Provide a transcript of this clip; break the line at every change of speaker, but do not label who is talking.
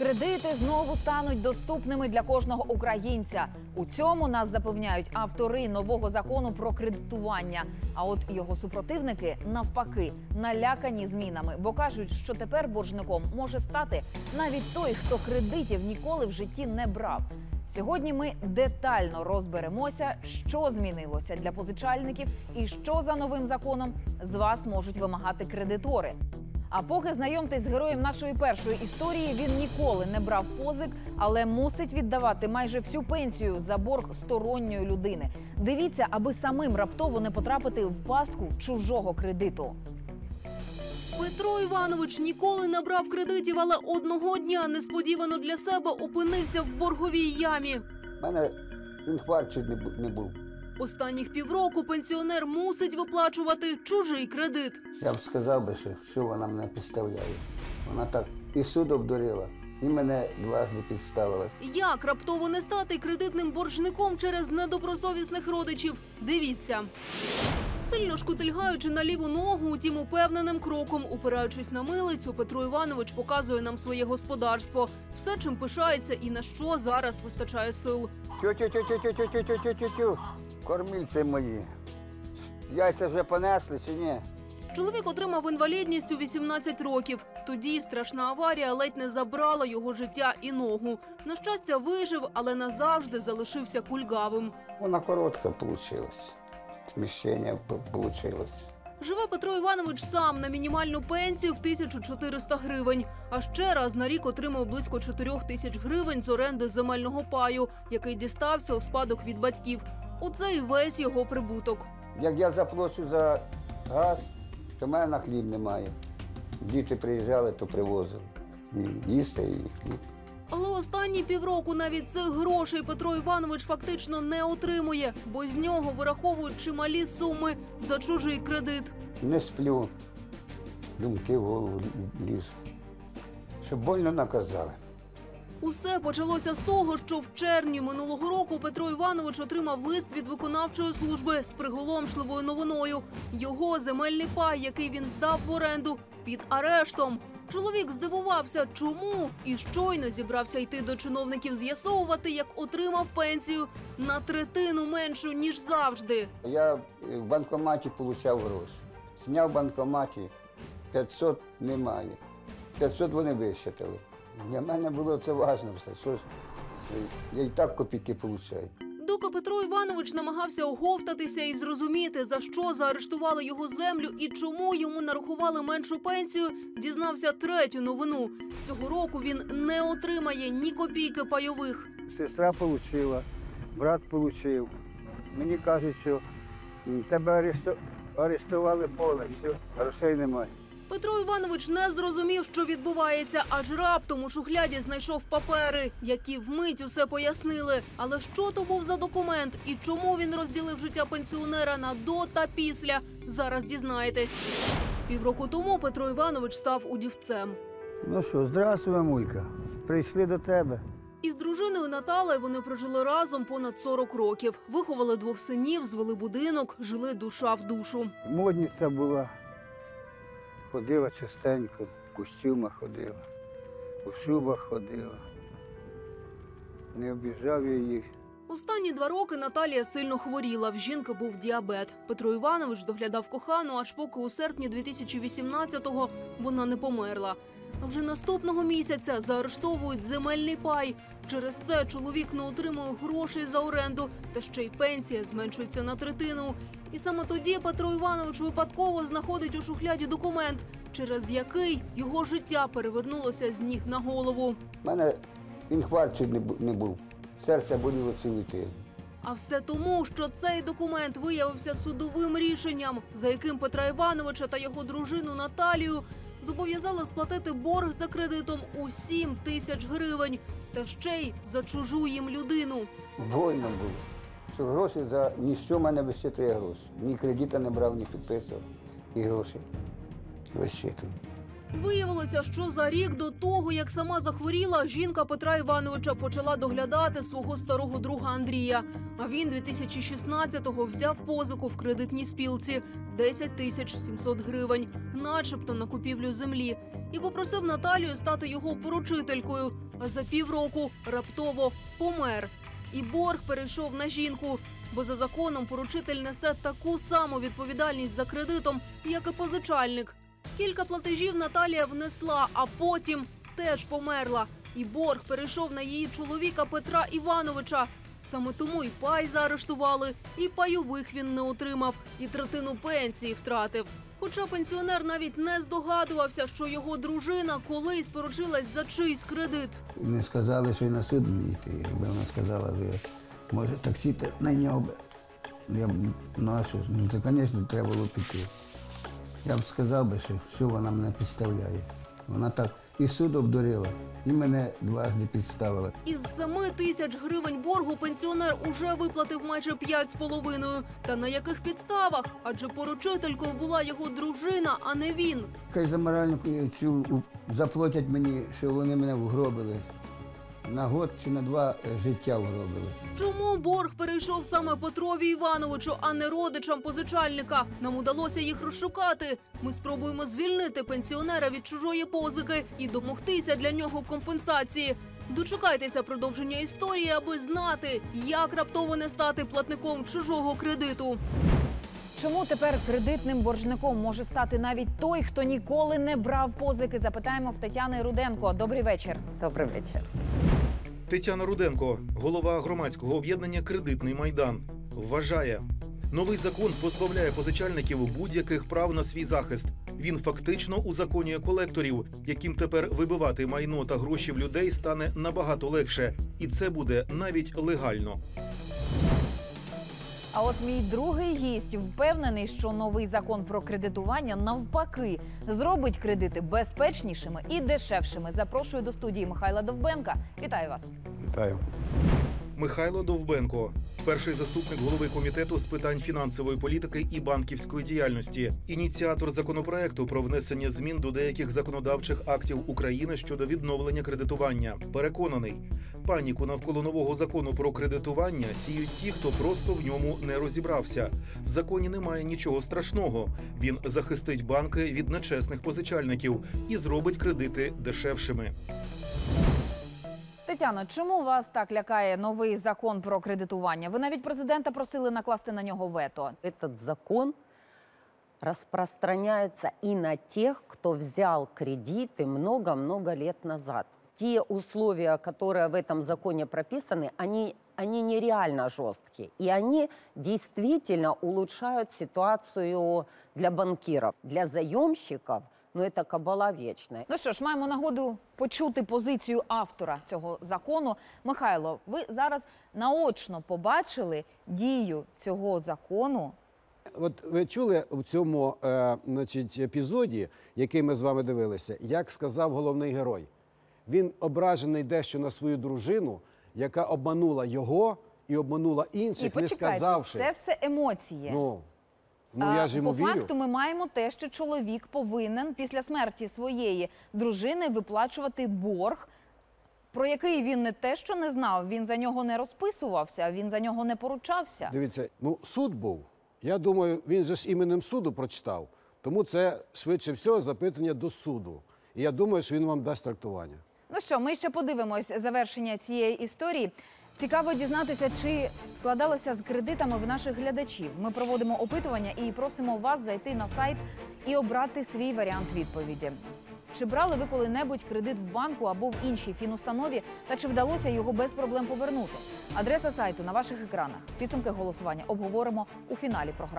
Кредити знову стануть доступними для кожного українця. У цьому нас запевняють автори нового закону про кредитування. А от його супротивники навпаки налякані змінами, бо кажуть, що тепер боржником може стати навіть той, хто кредитів ніколи в житті не брав. Сьогодні ми детально розберемося, що змінилося для позичальників і що за новим законом з вас можуть вимагати кредитори. А поки знайомтесь з героєм нашої першої історії, він ніколи не брав позик, але мусить віддавати майже всю пенсію за борг сторонньої людини. Дивіться, аби самим раптово не потрапити в пастку чужого кредиту.
Петро Іванович ніколи не брав кредитів, але одного дня несподівано для себе опинився в борговій ямі.
У мене інфаркт чуть не бу- не був.
Останніх півроку пенсіонер мусить виплачувати чужий кредит.
Я б сказав би, що, що вона мене підставляє. Вона так і суд обдурила, і мене дважди підставила.
Як раптово не стати кредитним боржником через недобросовісних родичів? Дивіться. Сильно шкутильгаючи на ліву ногу, утім упевненим кроком, упираючись на милицю, Петро Іванович показує нам своє господарство. Все, чим пишається і на що зараз вистачає сил.
Тю-тю-тю-тю-тю-тю-тю-тю-тю. Кормільці мої. Яйця вже понесли чи ні?
Чоловік отримав інвалідність у 18 років. Тоді страшна аварія ледь не забрала його життя і ногу. На щастя, вижив, але назавжди залишився кульгавим.
Вона коротка вийшла. Сміщення вийшло.
Живе Петро Іванович сам на мінімальну пенсію в 1400 гривень. А ще раз на рік отримав близько 4 тисяч гривень з оренди земельного паю, який дістався у спадок від батьків. Оце і весь його прибуток.
Як я заплачу за газ, то в мене на хліб немає. Діти приїжджали, то привозили. Їсти і хліб.
Але останні півроку навіть цих грошей Петро Іванович фактично не отримує, бо з нього вираховують чималі суми за чужий кредит.
Не сплю, думки в голову лізуть. Щоб больно наказали.
Усе почалося з того, що в червні минулого року Петро Іванович отримав лист від виконавчої служби з приголомшливою новиною. Його земельний пай, який він здав в оренду, під арештом. Чоловік здивувався, чому і щойно зібрався йти до чиновників з'ясовувати, як отримав пенсію на третину меншу ніж завжди.
Я в банкоматі отримав гроші. Зняв в банкоматі 500 немає. 500 вони вищитали. Для мене було це важливо все. Що ж, я і так копійки отримую.
Доки Петро Іванович намагався оговтатися і зрозуміти, за що заарештували його землю і чому йому нарахували меншу пенсію, дізнався третю новину. Цього року він не отримає ні копійки пайових.
Сестра отримала, брат отримав. Мені кажуть, що тебе арешту- арештували поле, все, грошей немає.
Петро Іванович не зрозумів, що відбувається, аж раптом у шухляді знайшов папери, які вмить усе пояснили. Але що то був за документ і чому він розділив життя пенсіонера на до та після, зараз дізнаєтесь. Півроку тому Петро Іванович став удівцем.
Ну що, здравствуй, мамулька. Прийшли до тебе.
Із дружиною Наталею вони прожили разом понад 40 років. Виховали двох синів, звели будинок, жили душа в душу.
Модниця була. Ходила частенько, в костюмах ходила, у шубах ходила. Не обіжав я їх.
Останні два роки Наталія сильно хворіла. В жінки був діабет. Петро Іванович доглядав кохану, аж поки у серпні 2018-го вона не померла. А вже наступного місяця заарештовують земельний пай. Через це чоловік не отримує грошей за оренду, та ще й пенсія зменшується на третину. І саме тоді Петро Іванович випадково знаходить у шухляді документ, через який його життя перевернулося з ніг на голову.
У мене інфаркт чуть не був. Серце боліло цілий тиждень.
А все тому, що цей документ виявився судовим рішенням, за яким Петра Івановича та його дружину Наталію зобов'язали сплатити борг за кредитом у 7 тисяч гривень, та ще й за чужу їм людину.
Больно було. Що гроші за ніщо в мене вищитує гроші. Ні кредита не брав, ні підписував. І гроші вищитую.
Виявилося, що за рік до того, як сама захворіла, жінка Петра Івановича почала доглядати свого старого друга Андрія. А він 2016-го взяв позику в кредитній спілці 10 тисяч 700 гривень, начебто на купівлю землі, і попросив Наталію стати його поручителькою. а за півроку раптово помер. І борг перейшов на жінку. Бо за законом поручитель несе таку саму відповідальність за кредитом, як і позичальник. Кілька платежів Наталія внесла, а потім теж померла. І борг перейшов на її чоловіка Петра Івановича. Саме тому і пай заарештували, і пайових він не отримав, і третину пенсії втратив. Хоча пенсіонер навіть не здогадувався, що його дружина колись поручилась за чийсь кредит.
Не сказали, що і на суд мені йти. Якби вона сказала, що може таксі та найняв би. Я б, ж, ну це, звісно, треба було піти. Я б сказав би, що, що вона мене підставляє. Вона так і суд обдурила, і мене дважди підставила.
Із 7 тисяч гривень боргу пенсіонер уже виплатив майже п'ять з половиною. Та на яких підставах? Адже поручителькою була його дружина, а не він.
Хай за моральну цю заплатять мені, що вони мене вгробили. На год чи на два життя вгробили.
Чому борг перейшов саме Петрові Івановичу, а не родичам позичальника? Нам удалося їх розшукати. Ми спробуємо звільнити пенсіонера від чужої позики і домогтися для нього компенсації. Дочекайтеся продовження історії, аби знати, як раптово не стати платником чужого кредиту.
Чому тепер кредитним боржником може стати навіть той, хто ніколи не брав позики? Запитаємо в Тетяни Руденко. Добрий вечір.
Добрий вечір.
Тетяна Руденко, голова громадського об'єднання Кредитний майдан, вважає, новий закон позбавляє позичальників будь-яких прав на свій захист. Він фактично узаконює колекторів, яким тепер вибивати майно та гроші в людей стане набагато легше, і це буде навіть легально.
А от мій другий гість впевнений, що новий закон про кредитування навпаки зробить кредити безпечнішими і дешевшими. Запрошую до студії Михайла Довбенка. Вітаю вас.
Вітаю.
Михайло Довбенко, перший заступник голови комітету з питань фінансової політики і банківської діяльності, ініціатор законопроекту про внесення змін до деяких законодавчих актів України щодо відновлення кредитування. Переконаний, паніку навколо нового закону про кредитування сіють ті, хто просто в ньому не розібрався. В законі немає нічого страшного. Він захистить банки від нечесних позичальників і зробить кредити дешевшими.
Тетяно, чому вас так лякає новий закон про кредитування? Ви навіть президента просили накласти на нього вето.
Этот закон распространяется и на тех, кто взял кредиты много-много лет назад. Те условия, которые в этом законе прописаны, они, они нереально жесткие. И они действительно улучшают ситуацию для банкиров. Для заемщиков, ну это кабала вечная.
Ну що ж, маємо нагоду почути позицію автора цього закону. Михайло, ви зараз наочно побачили дію цього закону.
От ви чули в цьому е, значить, епізоді, який ми з вами дивилися, як сказав головний герой. Він ображений дещо на свою дружину, яка обманула його і обманула
І
інших, не сказавши.
це все емоції.
Ну, ну я ж йому
по
вірю.
факту ми маємо те, що чоловік повинен після смерті своєї дружини виплачувати борг, про який він не те, що не знав, він за нього не розписувався, він за нього не поручався.
Дивіться, ну суд був. Я думаю, він же ж іменем суду прочитав. Тому це швидше всього запитання до суду. І я думаю, що він вам дасть трактування.
Ну що, ми ще подивимось завершення цієї історії. Цікаво дізнатися, чи складалося з кредитами в наших глядачів. Ми проводимо опитування і просимо вас зайти на сайт і обрати свій варіант відповіді. Чи брали ви коли-небудь кредит в банку або в іншій фінустанові, та чи вдалося його без проблем повернути? Адреса сайту на ваших екранах. Підсумки голосування обговоримо у фіналі програми.